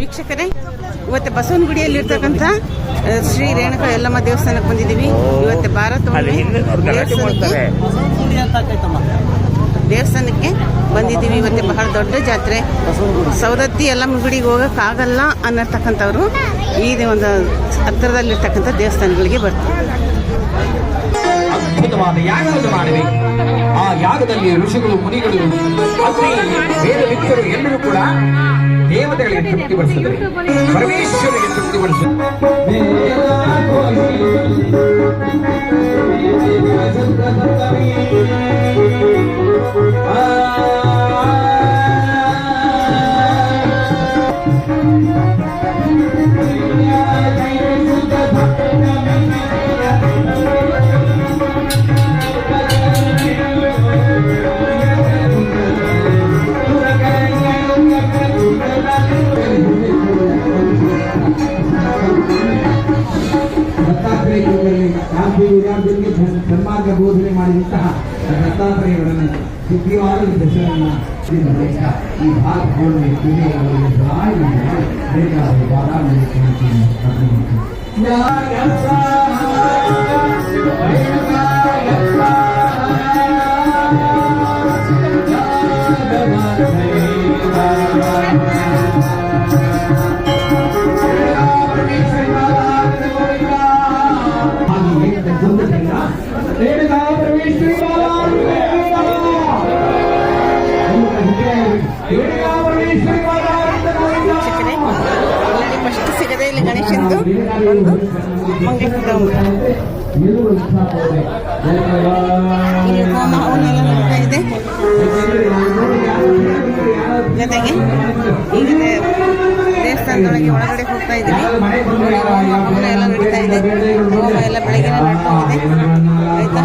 ವೀಕ್ಷಕರೇ ಇವತ್ತು ಬಸವನಗುಡಿಯಲ್ಲಿರ್ತಕ್ಕಂಥ ಇರ್ತಕ್ಕಂಥ ಶ್ರೀ ರೇಣುಕಾ ಯಲ್ಲಮ್ಮ ದೇವಸ್ಥಾನಕ್ಕೆ ಬಂದಿದ್ದೀವಿ. ಇವತ್ತು ಭಾರತ ದೇವಸ್ಥಾನಕ್ಕೆ ಬಂದಿದ್ದೀವಿ. ಇವತ್ತು ಬಹಳ ದೊಡ್ಡ ಜಾತ್ರೆ. ಸವದತ್ತಿ ಯಲ್ಲಮ್ಮ ಗುಡಿಗೆ ಹೋಗೋಕ್ಕಾಗಲ್ಲ ಅನ್ನತಕ್ಕಂಥವ್ರು ಈ ಒಂದು ಹತ್ತಿರದಲ್ಲಿರ್ತಕ್ಕಂಥ ದೇವಸ್ಥಾನಗಳಿಗೆ ಬರ್ತಾರೆ. ಅದ್ಭುತವಾದ ಯಾಗವನ್ನು ಮಾಡಬೇಕು ಆ ಯಾಗದಲ್ಲಿ ಋಷಿಗಳು ಮುನಿಗಳು ಅಗ್ನಿ ಎಲ್ಲರೂ ಕೂಡ ದೇವತೆಗಳಿಗೆ ತೃಪ್ತಿಪಡಿಸಿದರು ಪರಮೇಶ್ವರಿಗೆ ತೃಪ್ತಿಪಡಿಸಿದರು ದತ್ತಾತ್ರೇಯರಲ್ಲಿ ಶಾಂತಿ ವಿದ್ಯಾರ್ಥಿಗಳಿಗೆ ಧರ್ಮ- ಸನ್ಮಾರ್ಗ ಬೋಧನೆ ಮಾಡಿದಂತಹ ದತ್ತಾತ್ರೇಯವರನ್ನು ಸುಗ್ರೀವಾದ ದಶರನ್ನ ಶ್ರೀಮಂತ ಈ ಭಾರತವನ್ನು ತಿರುಗಿ ಅವರಿಗೆ ಸಹಾಯ ಮಾಡಿ ಬೇಕಾದ ಬಾದಾಮಿ ಕಾಣಿಕೆಯನ್ನು ಹೋಮ ಹವನೆಲ್ಲ ನಡೀತಾ ಇದೆ. ಜೊತೆಗೆ ಈಗ ದೇವಸ್ಥಾನದೊಳಗೆ ಒಳಗಡೆ ಹೋಗ್ತಾ ಇದ್ದೀವಿ ಹೋಮ ಎಲ್ಲ ನಡೀತಾ ಇದೆ. ಹೋಮ ಎಲ್ಲ ಬೆಳಗ್ಗೆ ನಡ್ಕೊಂಡಿದೆ ಆಯ್ತಾ?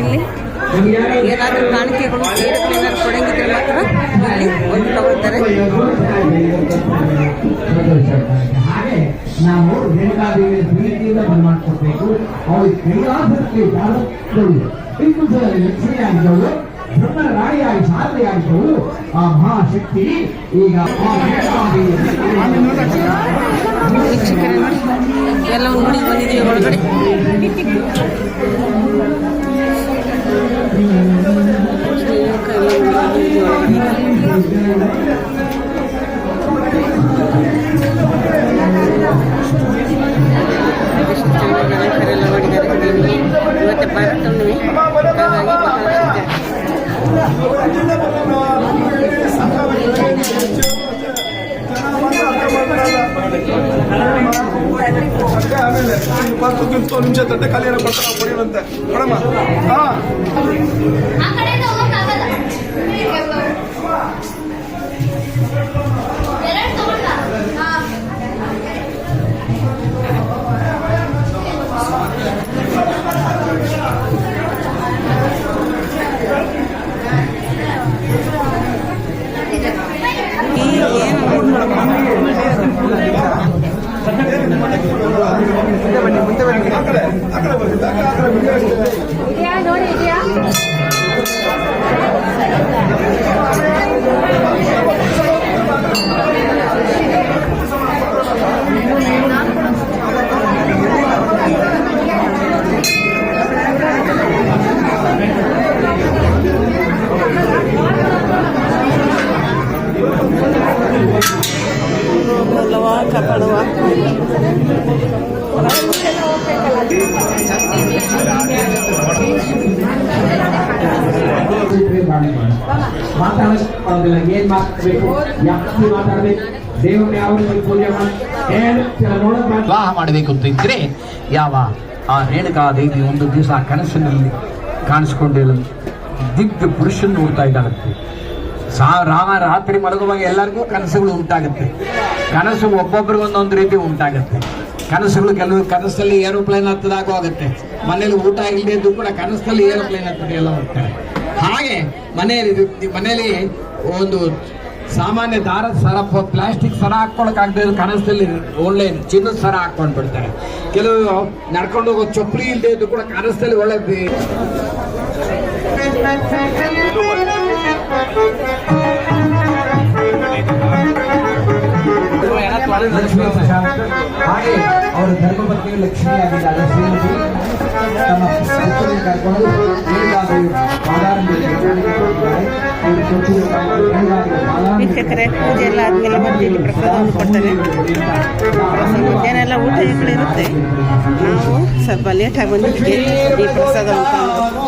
ಇಲ್ಲಿ ಏನಾದರೂ ಕಾಣಿಕೆಗಳು ಸೇರಿದ್ರೆ ಏನಾದ್ರು ಕೊಡಂಗಿದ್ರೆ ಮಾತ್ರ ಇಲ್ಲಿ ಒಂದು ತಗೊಳ್ತಾರೆ ನಾವು ರೇಣುಕಾದೇವಿಯ ಪ್ರೀತಿಯಿಂದ ಬರಮಾಡ್ಕೊಡ್ಬೇಕು ಅವಳಿಗೆ ಕೈಲಾಸಕ್ಕೆ ಜಾಗಗಳು ಹಿಂದೂಸರಲ್ಲಿ ಲಕ್ಷ್ಮಿಯಾಗಿದ್ದವಳು ಬ್ರಹ್ಮನ ರಾಣಿಯಾಗಿ ಶಾರದೆಯಾಗಿದ್ದವಳು ಆ ಮಹಾಶಕ್ತಿ ಈಗ ಆ ರೇಣುಕಾದೇವಿಯ ವೀಕ್ಷಕರೇ ನೋಡಿ ಎಲ್ಲ ಒಂದು ಗುಡಿಗೆ ಬಂದಿದ್ದೀವಿ ಒಳಗಡೆ ಶ್ರೀಲಂಕಾ ಎಲ್ಲ ಒಂದು ಗುಡಿಗೆ ಬಂದಿದ್ದೀವಿ ಒಳಗಡೆ. ಆಮೇಲೆ ಇಪ್ಪತ್ತು ನಿಮಿಷ ತಂದೆ ಖಾಲಿ ಏನೋ ಬರ್ತಾರೆ ಕೊಡಿರಂತೆ ಕೊಡಮ್ಮ ಹಾ ವಿವಾಹ ಮಾಡಬೇಕು ಅಂತ ಇದ್ರೆ ಯಾವ ಆ ರೇಣುಕಾ ದೇವಿ ಒಂದು ದಿವಸ ಕನಸಿನಲ್ಲಿ ಕಾಣಿಸ್ಕೊಂಡಿಲ್ಲ ದಿಗ್ಧ ಪುರುಷನ್ ನೋಡ್ತಾ ಇದ್ದಾಳಂತೆ. ಸಾ ರಾಮ ರಾತ್ರಿ ಮಲಗುವಾಗ ಎಲ್ಲರಿಗೂ ಕನಸುಗಳು ಉಂಟಾಗುತ್ತೆ. ಕನಸು ಒಬ್ಬೊಬ್ರಿಗೆ ಒಂದೊಂದು ರೀತಿ ಉಂಟಾಗುತ್ತೆ. ಕನಸುಗಳು ಕೆಲವು ಕನಸಲ್ಲಿ ಏರೋಪ್ಲೇನ್ ಹತ್ತದಾಗೂ ಆಗುತ್ತೆ. ಮನೇಲಿ ಊಟ ಇಲ್ಲದೆ ಇದ್ದು ಕೂಡ ಕನಸಲ್ಲಿ ಏರೋಪ್ಲೇನ್ ಹತ್ತದೆ ಎಲ್ಲ ಹೋಗ್ತಾರೆ. ಹಾಗೆ ಮನೆಯಲ್ಲಿ ಮನೆಯಲ್ಲಿ ಒಂದು ಸಾಮಾನ್ಯ ದಾರದ ಸರ ಪ್ಲಾಸ್ಟಿಕ್ ಸರ ಹಾಕೊಳಕ್ಕಾಗದೆ ಕನಸಲ್ಲಿ ಒಳ್ಳೆ ಚಿನ್ನದ ಸರ ಹಾಕೊಂಡು ಬಿಡ್ತಾರೆ. ಕೆಲವು ನಡ್ಕೊಂಡು ಹೋಗೋ ಚಪ್ಪಲಿ ಇಲ್ಲದೆ ಇದ್ದು ಕೂಡ ಕನಸಲ್ಲಿ ಒಳ್ಳೆ ಹಾಗೆ ಅವರ ಧರ್ಮಪತ್ನಿ ಲಕ್ಷ್ಮಿ ಆಗಿದ್ದಾರೆ. ತಮ್ಮ ಕರ್ಕೊಂಡು ಪಾದಾರಂಭದಲ್ಲಿ ವೀಕ್ಷಕರೇ ಪೂಜೆ ಎಲ್ಲ ಆದಮೇಲೆ ಮತ್ತೆ ಇಲ್ಲಿ ಪ್ರಸಾದವನ್ನು ಕೊಡ್ತಾರೆ ಪ್ರಸಾದ ಮಧ್ಯಾಹ್ನ ಎಲ್ಲ ಊಟ ಇರುತ್ತೆ ನಾವು ಸ್ವಲ್ಪ ಲೇಟಾಗಿ ಬಂದಿದ್ದಕ್ಕೆ ಈ ಪ್ರಸಾದವನ್ನು ತಗೊಂಡು